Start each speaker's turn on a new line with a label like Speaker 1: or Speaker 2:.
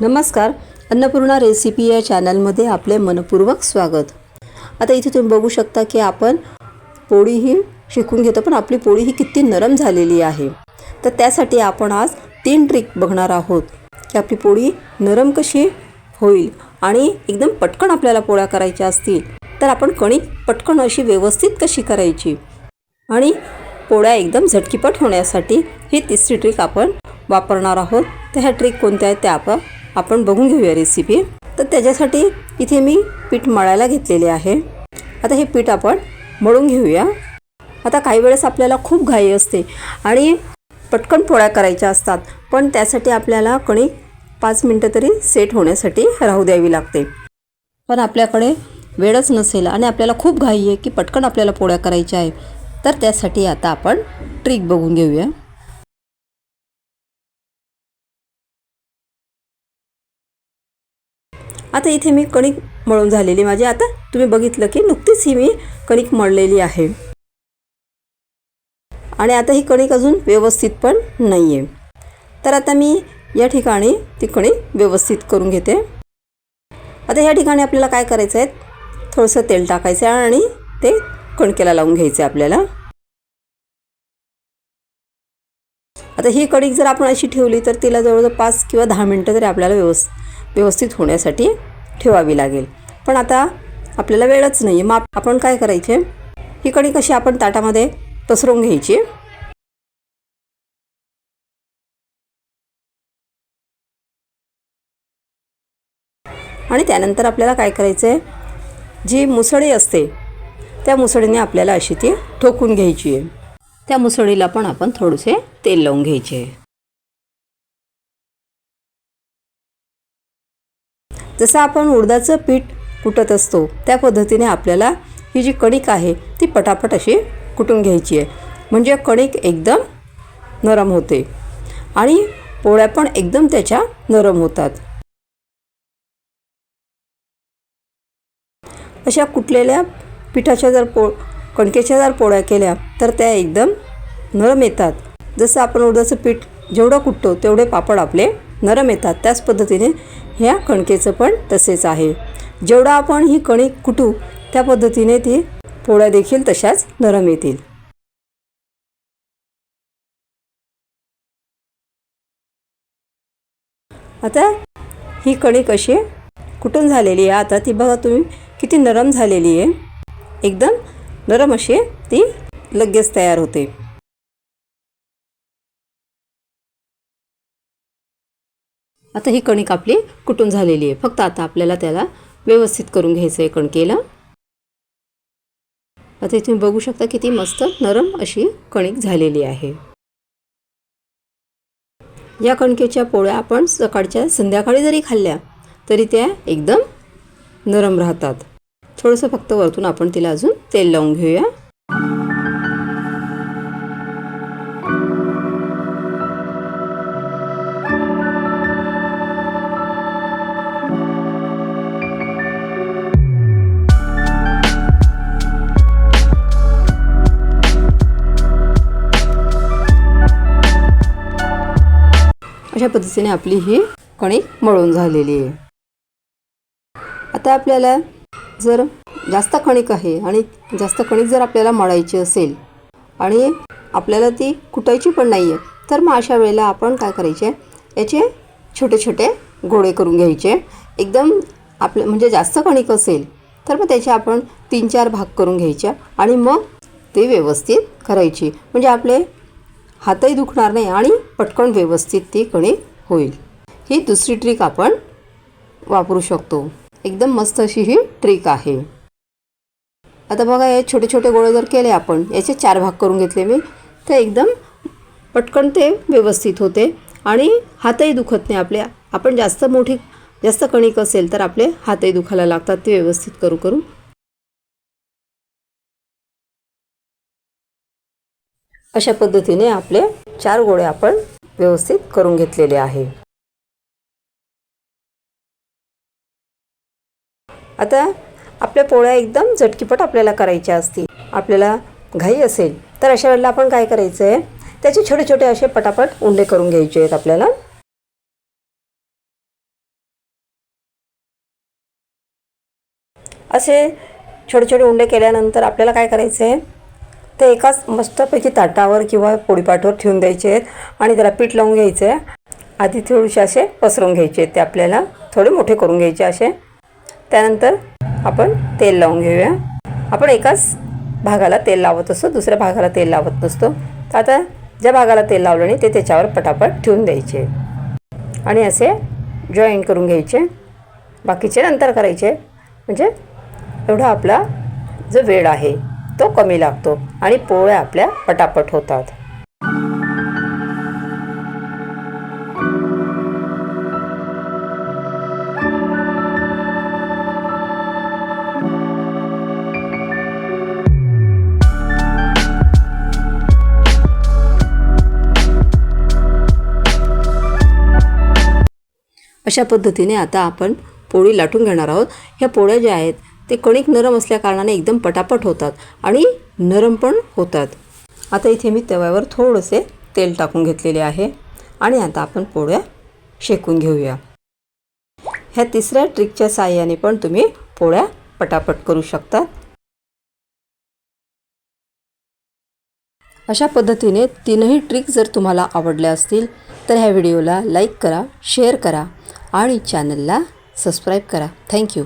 Speaker 1: नमस्कार अन्नपूर्णा रेसिपी या चॅनलमध्ये आपले मनपूर्वक स्वागत. आता इथे तुम्ही बघू शकता की आपण पोळी ही शिकून घेतो पण आपली पोळी ही किती नरम झालेली आहे. तर त्यासाठी आपण आज तीन ट्रिक बघणार आहोत की आपली पोळी नरम कशी होईल आणि एकदम पटकन आपल्याला पोळ्या करायच्या असतील तर आपण कणिक पटकन अशी व्यवस्थित कशी करायची आणि पोळ्या एकदम झटकीपट होण्यासाठी ही तिसरी ट्रिक आपण वापरणार आहोत. तर ह्या ट्रिक कोणत्या आहेत त्या आपण आपण बघून घेऊया रेसिपी तर त्याच्यासाठी इथे मी पीठ मळायला घेतलेले आहे. आता हे पीठ आपण मळून घेऊया. आता काही वेळेस आपल्याला खूप घाई असते आणि पटकन पोळ्या करायच्या असतात पण त्यासाठी आपल्याला कणिक पाच मिनटं तरी सेट होण्यासाठी राहू द्यावी लागते. पण आपल्याकडे वेळच नसेल आणि आपल्याला खूप घाई आहे की पटकन आपल्याला पोळ्या करायच्या आहे तर त्यासाठी आता आपण ट्रिक बघून घेऊया. आता इथे मी कणिक मळून झालेली माझी आता तुम्ही बघितलं की नुकतीच ही मी कणिक मळलेली आहे. आणि आता ही कणिक अजून व्यवस्थित पण नाही आहे तर आता मी या ठिकाणी ती कणिक व्यवस्थित करून घेते. आता या ठिकाणी आपल्याला काय करायचं आहे? थोडंसं तेल टाकायचं आहे आणि ते कणकेला लावून घ्यायचं आहे आपल्याला. आता ही कणिक जर आपण अशी ठेवली तर तिला जवळजवळ पाच किंवा दहा मिनटं तरी आपल्याला व्यवस् व्यवस्थित होण्यासाठी ठेवावी लागेल. पण आता आपल्याला वेळच नाही आहे मग आपण काय करायचे? ही कणी कशी आपण ताटामध्ये पसरवून घ्यायची? आणि त्यानंतर आपल्याला काय करायचं आहे जी मुसळी असते त्या मुसळीने आपल्याला अशी ती ठोकून घ्यायची आहे. त्या मुसळीला पण आपण थोडेसे तेल लावून घ्यायचे जसं आपण उडदाचं पीठ कुटत असतो त्या पद्धतीने आपल्याला ही जी कणिक आहे ती पटापट अशी कुटून घ्यायची आहे. म्हणजे कणिक एकदम नरम होते आणि पोळ्या पण एकदम त्याच्या नरम होतात. अशा कुटलेल्या पिठाच्या जर पो कणकेच्या जर पोळ्या केल्या तर त्या एकदम नरम येतात. जसं आपण उडदाचं पीठ जेवढं कुटतो तेवढे पापड आपले नरम येतात. त्याच पद्धतीने ह्या कणकेचं पण तसेच आहे. जेवढं आपण ही कणिक कुटू त्या पद्धतीने ती पोळ्या देखील तशाच नरम येतील. आता ही कणिक अशी कुटून झालेली आहे. आता ती बघा तुम्ही किती नरम झालेली आहे. एकदम नरम अशी ती लगेच तयार होते. आता ही कणिक आपली कुटून झालेली आहे. फक्त आता आपल्याला त्याला व्यवस्थित करून घ्यायचं आहे कणकेला. आता तुम्ही बघू शकता किती मस्त नरम अशी कणिक झालेली आहे. या कणकेच्या पोळ्या आपण सकाळच्या संध्याकाळी जरी खाल्ल्या तरी त्या एकदम नरम राहतात. थोडंसं फक्त वरतून आपण तिला अजून तेल लावून घेऊया. अशा पद्धतीने आपली ही कणिक मळून झालेली आहे. आता आपल्याला जर जास्त कणिक आहे आणि जास्त कणिक जर आपल्याला मळायची असेल आणि आपल्याला ती कुटायची पण नाही आहे तर मग अशा वेळेला आपण काय करायचे? याचे छोटे छोटे गोळे करून घ्यायचे. एकदम आपलं म्हणजे जास्त कणिक असेल तर मग त्याचे आपण तीन चार भाग करून घ्यायचे आणि मग ते व्यवस्थित करायची. म्हणजे आपले हातही दुखणार नाही आणि पटकन व्यवस्थित ती कणिक होईल. ही दुसरी ट्रिक आपण वापरू शकतो. एकदम मस्त अशी ही ट्रिक आहे. आता बघा हे छोटे छोटे गोळे जर केले आपण याचे चार भाग करून घेतले मी तर एकदम पटकन ते व्यवस्थित होते आणि हातही दुखत नाही आपले आपण जास्त मोठी जास्त कणिक असेल तर आपले हातही दुखायला लागतात ते व्यवस्थित करू करू अशा पद्धतीने आपले चार गोळे आपण व्यवस्थित करून घेतलेले आहे. आता आपल्या पोळ्या एकदम झटकीपट आपल्याला करायच्या असतील आपल्याला घाई असेल तर अशा वेळेला आपण काय करायचं आहे त्याचे छोटे छोटे असे पटापट उंडे करून घ्यायचे आहेत आपल्याला. असे छोटे छोटे उंडे केल्यानंतर आपल्याला काय करायचं आहे ते एकाच मस्तपैकी ताटावर किंवा पोळीपाठवर ठेवून द्यायचे आहेत आणि त्याला पीठ लावून घ्यायचं आहे. आधी थोडेसे असे पसरून घ्यायचे आहेत. ते आपल्याला थोडे मोठे करून घ्यायचे असे. त्यानंतर आपण तेल लावून घेऊया. आपण एकाच भागाला तेल लावत असतो दुसऱ्या भागाला तेल लावत नसतो. तर आता ज्या भागाला तेल लावलं नाही ते त्याच्यावर पटापट ठेवून द्यायचे आणि असे जॉईन करून घ्यायचे. बाकीचे नंतर करायचे. म्हणजे एवढा आपला जो वेळ आहे. तो कमी लागतो आणि पोळ्या आपल्या पटापट होतात. अशा पद्धतीने आता आपण पोळी लाटून घेणार आहोत. ह्या पोळ्या ज्या आहेत ते कणिक नरम असल्याकारणाने एकदम पटापट होतात आणि नरम पण होतात. आता इथे मी तव्यावर थोडंसे तेल टाकून घेतलेले आहे आणि आता आपण पोळ्या शेकून घेऊया. ह्या तिसऱ्या ट्रिकच्या साहाय्याने पण तुम्ही पोळ्या पटापट करू शकता अशा पद्धतीने तीनही ट्रिक जर तुम्हाला आवडल्या असतील तर ह्या व्हिडिओला लाईक करा शेअर करा आणि चॅनलला सबस्क्राईब करा. थँक्यू.